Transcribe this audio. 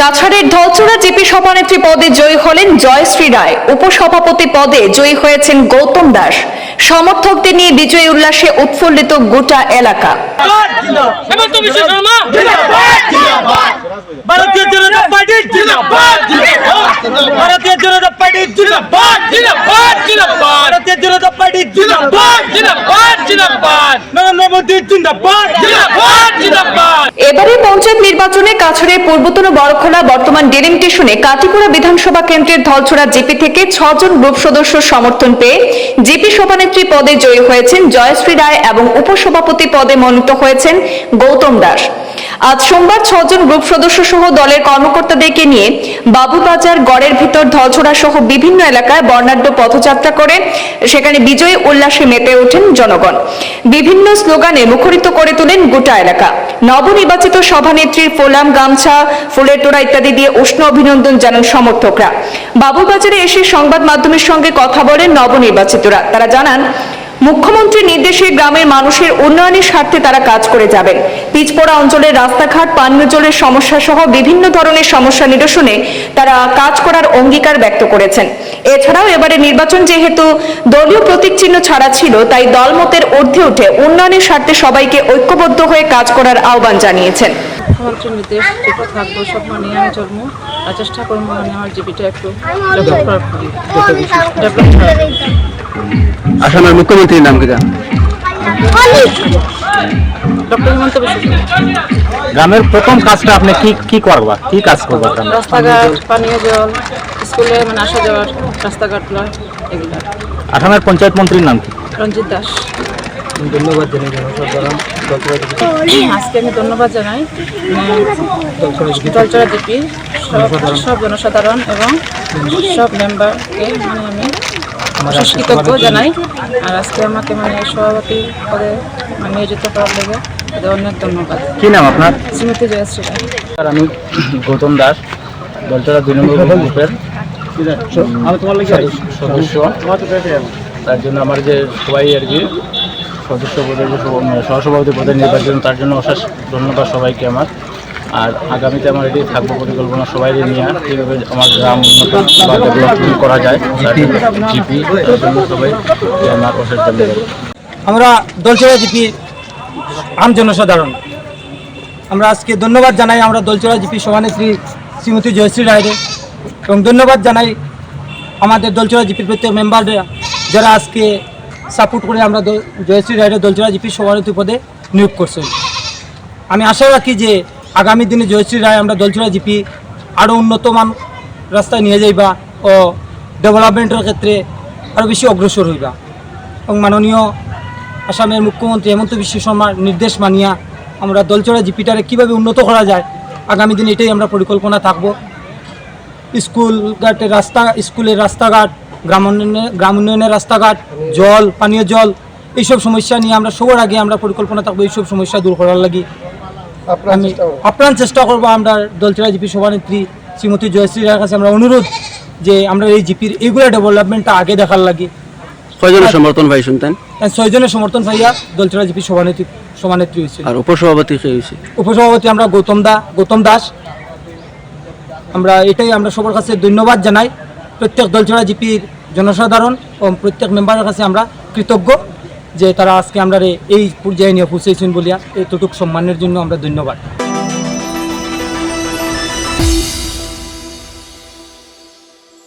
কাছাড়ের ধলচুরা জিপি সভানেত্রী পদে জয়ী হলেন জয়শ্রী রায়। উপসভাপতি পদে জয়ী হয়েছেন গৌতম দাস। সমর্থকদের নিয়ে বিজয়ী উল্লাসে উৎফুল্লিত গোটা এলাকা। নরেন্দ্র মোদী এবারে পঞ্চায়েত নির্বাচনে কাছরে পূর্বতন বড়খোলা বর্তমান ডেরিং স্টেশনে কাটিপুরা বিধানসভা কেন্দ্রের ধলছড়া জিপি থেকে ছজন গ্রুপ সদস্য সমর্থন পেয়ে জিপি সভানেত্রী পদে জয়ী হয়েছেন জয়শ্রী রায় এবং উপসভাপতি পদে মনোনীত হয়েছেন গৌতম দাস। আজ সোমবার ছজন গ্রুপ সদস্য সহ দলের কর্মকর্তাদেরকে নিয়ে বাবুবাজার গড়ের ভিতর ধলছড়া সহ বিভিন্ন এলাকায় বর্ণাঢ্য পথযাত্রা করে সেখানে বিজয়ী উল্লাসে মেতে ওঠেন জনগণ। বিভিন্ন স্লোগানে মুখরিত করে তোলেন গোটা এলাকা। নবনির্বাচিত সভানেত্রীর ফোলাম গামছা, ফুলের তোড়া ইত্যাদি দিয়ে উষ্ণ অভিনন্দন জানান সমর্থকরা। বাবুবাজারে এসে সংবাদ মাধ্যমের সঙ্গে কথা বলেন নবনির্বাচিতরা। তারা জানান মুখ্যমন্ত্রীর নির্দেশে গ্রামের মানুষের উন্নয়নের স্বার্থে তারা কাজ করে যাবেন। পিচপোড়া অঞ্চলের রাস্তাঘাট, পানীয় জলের সমস্যা সহ বিভিন্ন ধরনের সমস্যা নিরসনে তারা কাজ করার অঙ্গীকার ব্যক্ত করেছেন। এছাড়াও এবারে নির্বাচন যেহেতু দলীয় প্রতীক চিহ্ন ছাড়া ছিল, তাই দলমতের ঊর্ধ্বে উঠে উন্নয়নের স্বার্থে সবাইকে ঐক্যবদ্ধ হয়ে কাজ করার আহ্বান জানিয়েছেন। মুখ্যমন্ত্রীর নির্দেশ থাকব আমি আর চেষ্টা করব আমার একটু আসামের মুখ্যমন্ত্রীর নাম কি শর্মা। গ্রামের প্রথম কাজটা আপনি কি কি করবা? কি কাজ করবা গ্রামে? রাস্তাঘাট পানীয় জল স্কুলে মানে আসা যাওয়ার রাস্তাঘাটগুলো এগুলো। আসামের পঞ্চায়েত মন্ত্রীর নাম কি? রঞ্জিত দাস। ধন্যবাদ জানাই জনসাধারণ আজকে আমি ধন্যবাদ জানাই জলচরা জিপি সব সব জনসাধারণ এবং সব মেম্বারকে মানে আমি অশেষ কৃতজ্ঞ জানাই। আর আজকে আমাকে মানে সভাপতি পদে মানে নিয়োজিত করার লেগে তাদের অনেক ধন্যবাদ কি নাম আপনার? শ্রীমতী জয়শ্রী। রায়। আর আমি গৌতম দাস দলচরা দুই নম্বর গ্রুপের সদস্য তার জন্য আমার যে সবাই আর কি সদস্য পদে মানে সহসভাপতি পদে নির্বাচন তার জন্য অশেষ ধন্যবাদ সবাইকে আমার। আর আগামীতে আমার এটি থাকব পরিকল্পনা সবাই নিয়ে। কীভাবে আমার গ্রাম বা ডেভেলপমেন্ট করা যায় জিপি সবাই আমার অশেষ ধন্যবাদ আমরা দলচড়া জিপি আম জনসাধারণ। আমরা আজকে ধন্যবাদ জানাই আমরা দলচড়া জিপি সভানেত্রী শ্রীমতী জয়শ্রী রায়রে এবং ধন্যবাদ জানাই আমাদের দলচড়া জিপির প্রত্যেক মেম্বাররা যারা আজকে সাপোর্ট করে আমরা জয়শ্রী রায়রে দলচড়া জিপির সভানেত্রী পদে নিয়োগ করছেন। আমি আশা রাখি যে আগামী দিনে জয়শ্রী রায় আমরা দলচড়া জিপি আরও উন্নতমান রাস্তায় নিয়ে যাইবা ও ডেভেলপমেন্টের ক্ষেত্রে আরও বেশি অগ্রসর হইবা। এবং মাননীয় আসামের মুখ্যমন্ত্রী হেমন্ত বিশ্ব শর্মার নির্দেশ মানিয়া আমরা দলচড়া জিপিটারে কীভাবে উন্নত করা যায়, আগামী দিনে এটাই আমরা পরিকল্পনা থাকব। স্কুল ঘাটের রাস্তা, স্কুলের রাস্তাঘাট, গ্রাম উন্নয়নে, গ্রাম উন্নয়নের রাস্তাঘাট, জল, পানীয় জল, এইসব সমস্যা নিয়ে আমরা সবার আগে আমরা পরিকল্পনা থাকব, এইসব সমস্যা দূর করার লাগি। আমি আপ্রাণ চেষ্টা করব আমরা দলচড়া জিপি সভানেত্রী শ্রীমতী জয়শ্রী রায়ের কাছে আমরা অনুরোধ যে আমরা এই জিপির এইগুলো ডেভেলপমেন্টটা আগে দেখার লাগে। কয়জনের সমর্থন ভাই শুনতেন? ছয়জনের সমর্থন পাইয়া দলচড়া জিপি সভানেত্রী সভানেত্রী হয়েছিল আর উপসভাপতি কে হয়েছে? উপসভাপতি আমরা গৌতম দা গৌতম দাস। আমরা এটাই আমরা সবার কাছে ধন্যবাদ জানাই। প্রত্যেক দলচড়া জিপির জনসাধারণ এবং প্রত্যেক মেম্বারের কাছে আমরা কৃতজ্ঞ। যে তারা আজকে আমরা এই পর্যায়ে নিয়ে পৌঁছেছেন বলিয়া এতটুকু সম্মানের জন্য আমরা ধন্যবাদ।